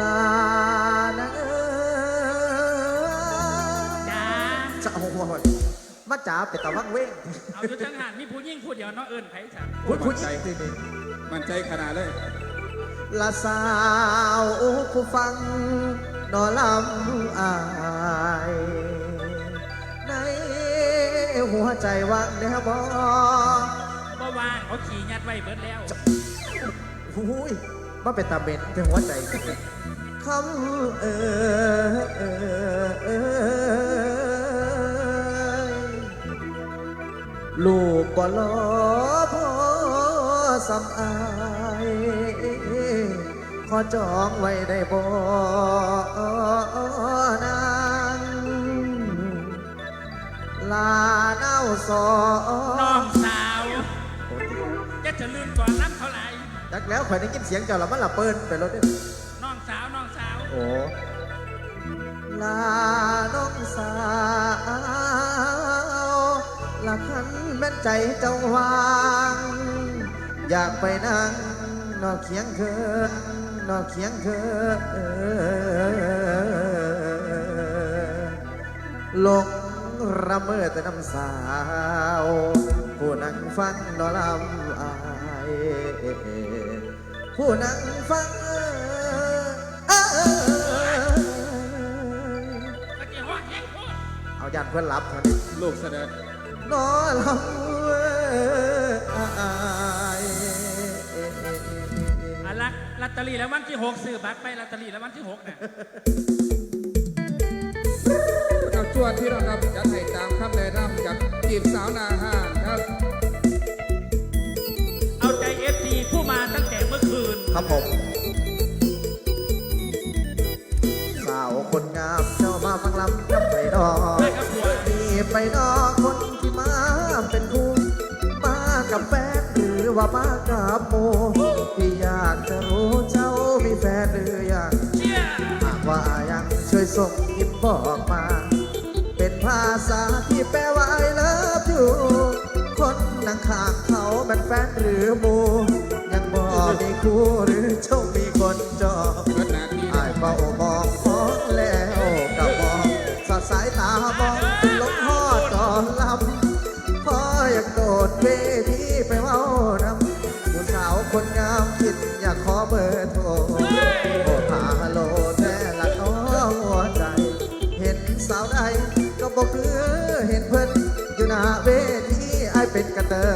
ลานะเอ้ยจ้าจะเอาหัวมาจ๋าเป็ดตะวังเว้งเอาอยู่ทั้งหานมีผู้ยิ่งผู้เดียวเนาะเอิญไผฉันพูดพูดใจใจดีมันใจขนาดเลยๆละสาวผู้ฟังนอลำอาย ในหัวใจว่างแน่บอบ่ว่างเขาขี่ยัดไว้เบิดแล้ว หูย มาเป็นตาเบ็ดเป็นหัวใจคำเออเออเออลูกบ่รอพ่อสำอายขอจองไว้ได้บ่นางลาเน่าสอน้องสา จักแล้วข่อยได้ยินเสียงเจ้าแล้วมันละเปิ้นไปรถเด้อน้องสาวน้องสาวโอ้ลาน้องสาวละคันแม่นใจเจ้าวาง อยากไปนั่งนอกเคียงเคินนอกเคียงเคินหลงระเมอแต่น้ำสาว ผู้นั่งฟังนอลำอาย ผู้นั่งฟังเอ้ยตะกี้ฮอดแห้งโคตรเอายันเพื่อนรับเท่านี้ลูกเสด็จนอลำเอ้ยอายอะลักลอตเตอรี่แล้ววันที่หกซื้อบัตรไปลอตเตอรี่แล้ววันที่หกน่ะเอาจวดที่เราครับจัดให้ตามคำแนะนำกับจีบสาวนาห้างครับเอา ครับผมสาวคนงามเจ้ามาฟังลำกับไปดอมีไปดอคนที่มาเป็นคู่มากับแฟนหรือว่ามากับโมพี่อยากจะรู้เจ้ามีแฟนหรือยังหากว่ายังช่วยส่งยิ้มบอกมา เป็นภาษาที่แปลว่า I love you คนนั่งข้างเขาเป็นแฟนหรือหมูยังบอก มีคู่หรือเจ้ามีคนจองอายเฝ้ามองมองแล้วกับมองสอดสายตามองลงหอดก่อนลำพออยากโดดเวทีไปเว้านำผู้สาวคนงามคิดอยากขอเบอร์โทรโอ้ฮาโลแท้ละน้องหัวใจ เห็นสาวใดก็บอกคือเห็นเพิ่นอยู่หน้าเวทีไอเป็นกระเตอ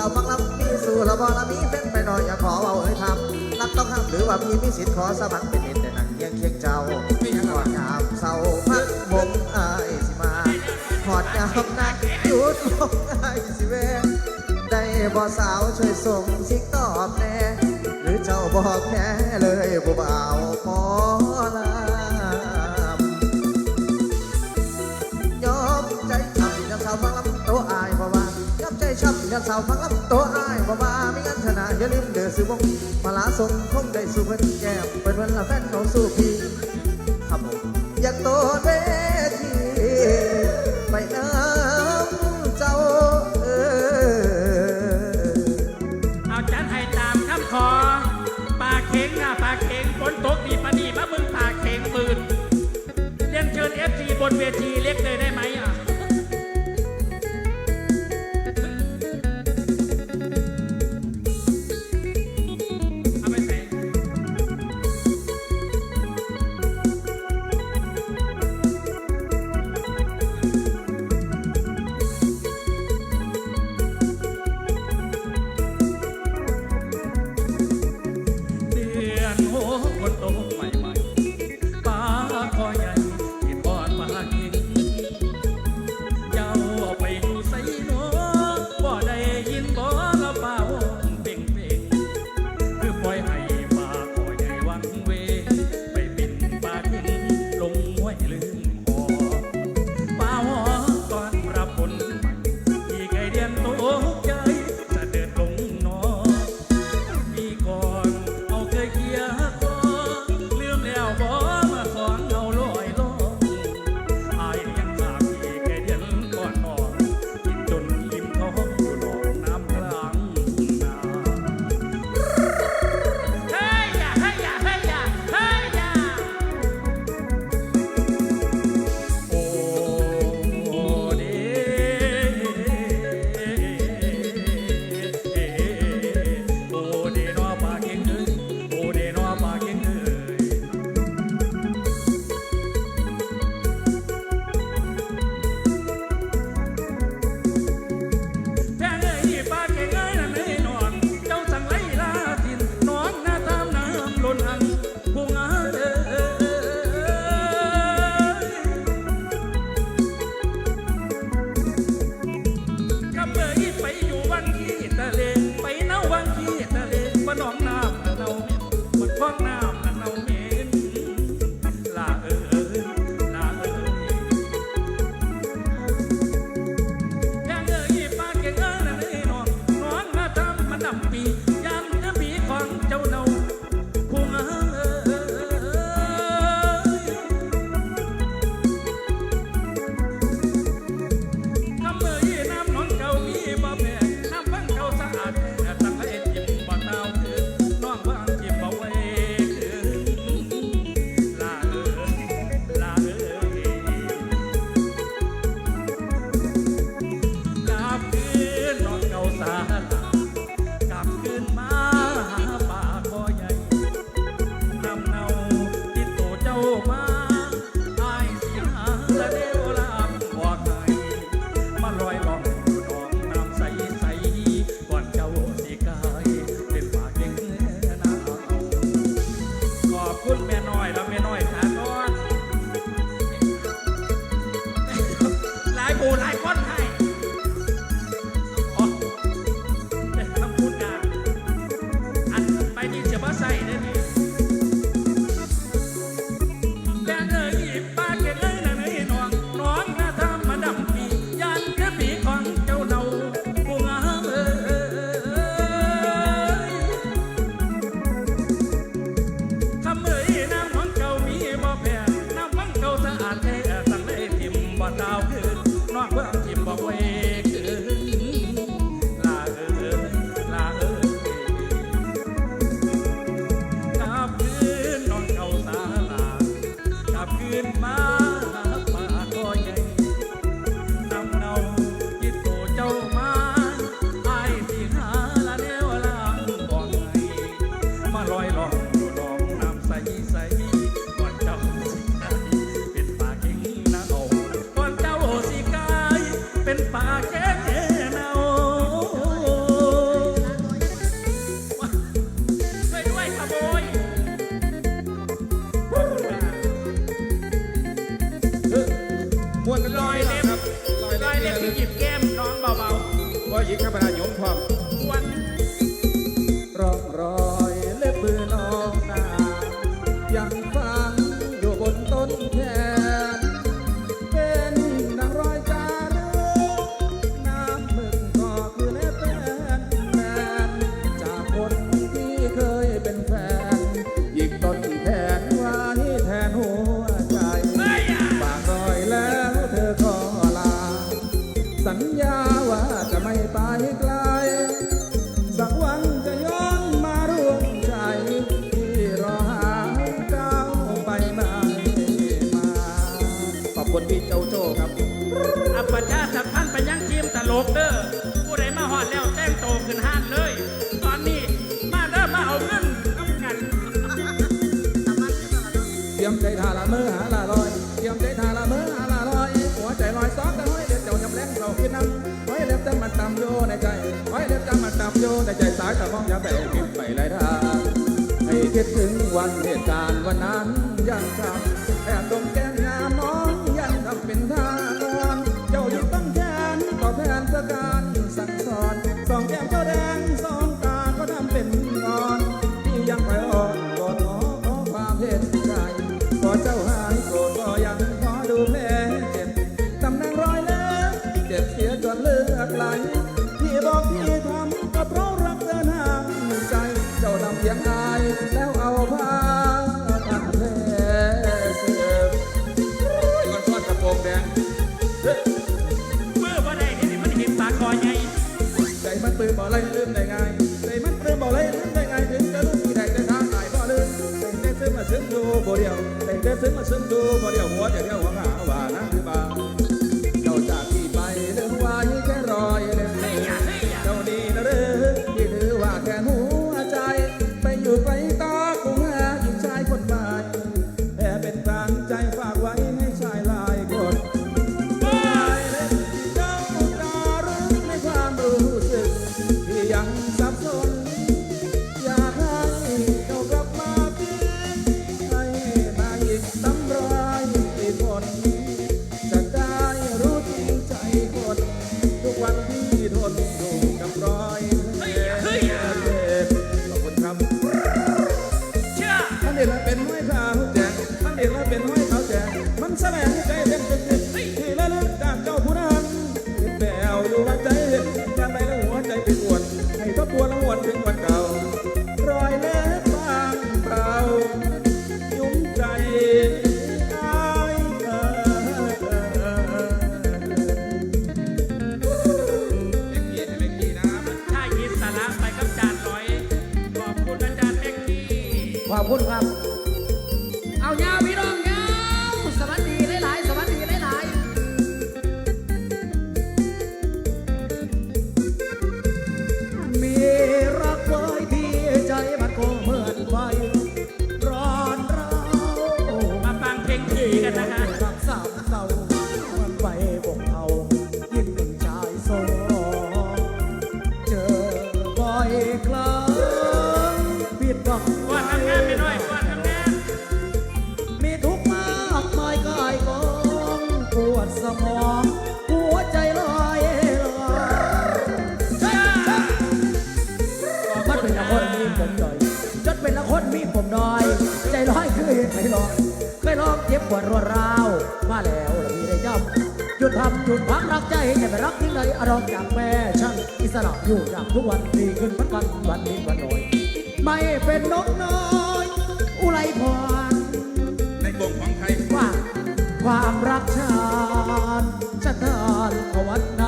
ฉับผู้สาฟังลำมีสู่ละบอละมีเป็นไปหน่อยอย่าขอเว้าเอ้ยทำรักต้องห้ามหรือว่าพี่มีสิทธิ์ขอสมัครเป็นเอ็นแต่นังเคียงเคียงเจ้าไม่ยังหออนดยามเศร้าพักวงอายสิมาหอดยามนักหยุดวงอายสิเวได้บ่สาวช่วยส่งสิ่งตอบแน่หรือเจ้าบอกแน่เลยผู้บ่าวหมอลำ ยันสาวฟังลำตัวอ้ายบ่ว่าไม่งั้นชนะอย่าลืมเดือซื้อวงมาลาส่งคงได้สู่เพิ่นแก้มเป็นวันละแฟนเขาสู่พี่ครับผมอยากโตเวทีไปน้ำเจ้าเออเอาจัดให้ตามคำขอปากเข็งนะปากเข็งฝนตกดีปะนี่มามึงปากเข็งปืนเรียนเชิญเอฟทีบนเวทีเล็กเลยได้ โตใหม่ใหม่ๆป้าคอใหญ่ ไว้เล็บจะมาตำโยในใจไว้เล็บจะมาตำโยในใจสายตะมองย่าแบกคิดไปไรทางให้คิดถึงวันเหตุการณ์วันนั้นยังจำ ไลยลืมได้ไงใจมันเริ่มบ่ไล่ลืมได้ไงถึงจะรู้ที่ใดแต่ทางไหนบ่ลืมแต่งแต่ซึ้งมาซึ้งดูบ่เดียวแต่งแต่ซึ้งมาซึ้งดูบ่เดียวหัวจะเยวเดียวหัวหาว่า วนถึงวันเก่ารอยเล็บบางเปล่ายุ่งใจตายเธอเล็กกี้เล็กกี้นะครับถ้ายิ้มสาระไปกับจานร้อยขอบคุณอาจารย์เล็กกี้ขอบคุณครับ เอาย่าพี่น้อง สมองหัวใจลอยลอยมันเป็นละคนมีผมดอยจดเป็นละคนมีผมดอย ใจร้อยคือเห็นไม่ลอยเคยลองเจ็บปวดรัวราว มาแล้วเละมีได้ย่อมหยุดทำหยุดพักรักใจแย่าไปรักที่ไหนอารมณ์จากแม่ช่างอิสระอยู่ดังทุกวันดีขึ้นวันวันวันนี้วันหน่อย ไม่เป็นนกน้อย อุไรพรในกลงของใครว่าความรักเธอ one.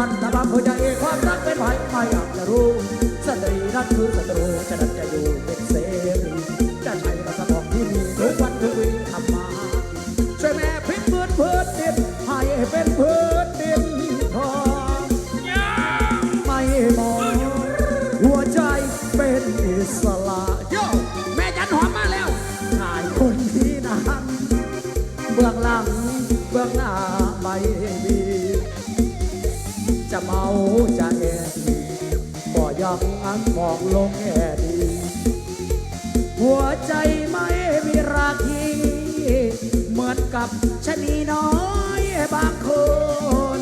รันนะบังหัวใจความรักเป็นไผ่ไม่อยากจะรู้สตรีนั้นคือศัตรูฉะนั้นจะอยู่เป็นเสรีจะใช้รักษาของที่มีทุกวันทุกวี จะแอดีก็ยังอันมองลงแง่ดี หัวใจไม่มีราคีเหมือนกับชะนีน้อยบางคน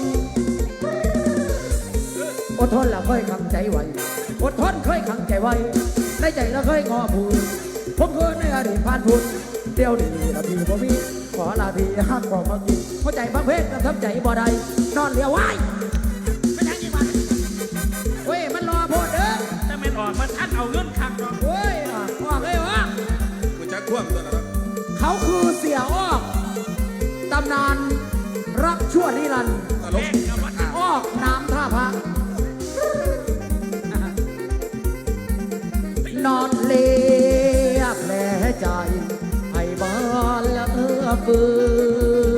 อดทนและเคยขังใจไว้อดทนเคยขังใจไว้ในใจละเคยงอผูนผมเคยในอดีตผ่านพุนเดี๋ยวนี้ละพี่บ่มีขอลาพี่ฮักบอกมากินหัวใจบางเพศและทำใจบ่ได้นอนเลียวไว้ เอาเงินคักหรอกเว้ยอะออกเลยวะกูจะคว่ำตัวนะครับเขาคือเสียออกตำนานรักชั่วนิรันดร์ตลกแม่งกับวัดออกน้ำท่าพระนอนเลียบแผลใจให้บ้านละเอื้อเฟือ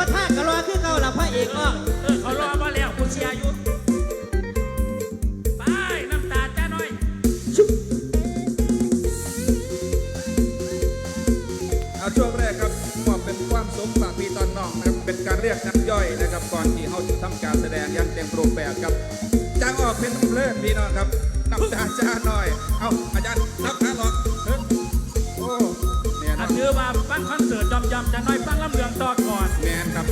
บิดแมนโมท่ากะรอคือเก่าละพระเอกออกเออเขารอมาแล้วกูเชียร์อยู่ไปน้ำตาจ้าน้อยเอาช่วงแรกครับมอบเป็นความสมฝากพี่ตอนน้องนะครับเป็นการเรียกนักย่อยนะครับก่อนที่เขาจะทำการแสดงอยังเต็มรูปแบบครับจ้างออกเป็นเพลินพี่น้องครับน้ำตาจ้าหน่อย เอาอาจารย์นับ ถือว่าฟังคอนเสิร์ตยอมยอมๆจะน้อยฟังลำเลืองต่อก่อนแมนครับ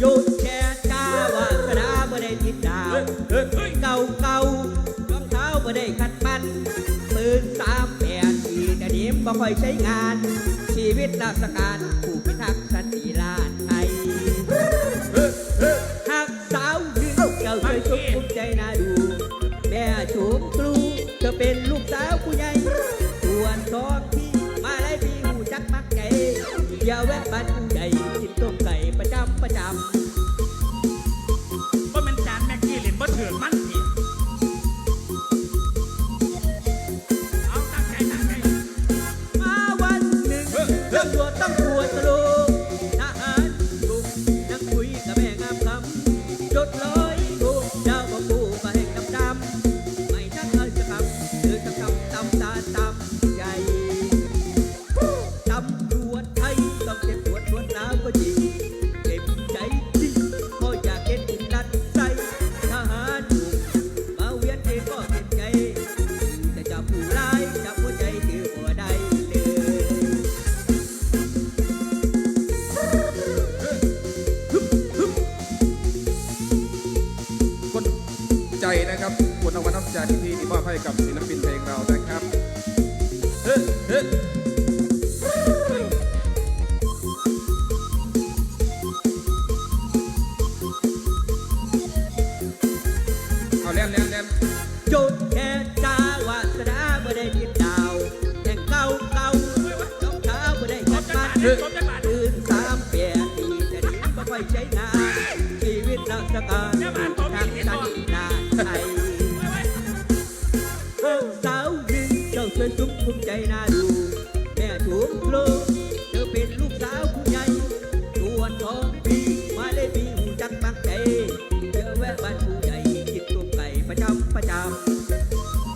หยุดแค่กาวาสนาบ่ได้ติดดาว เฮ้ยเฮ้ยเก่าเก่ารองเท้าบ่ได้ขัดมันปืนสามแปดสี่แต่นี้บ่ค่อยใช้งาน ชีวิตราชการผู้พิทักษ์สันติราษฎร์ ตำรวจต้องตัว นะครับคุณเอาวันน้ำใจที่พี่ที่มอบให้กับศิ เจ้าช่วยสุขภูมิใจน่าดูแม่ถูกโลกเธอเป็นลูกสาวผู้ใหญ่ตัวทองปีมาเลยปีหูจักมักใจเจอแวะบ้านผู้ใหญ่กินตุ้มไก่ประจำประจำ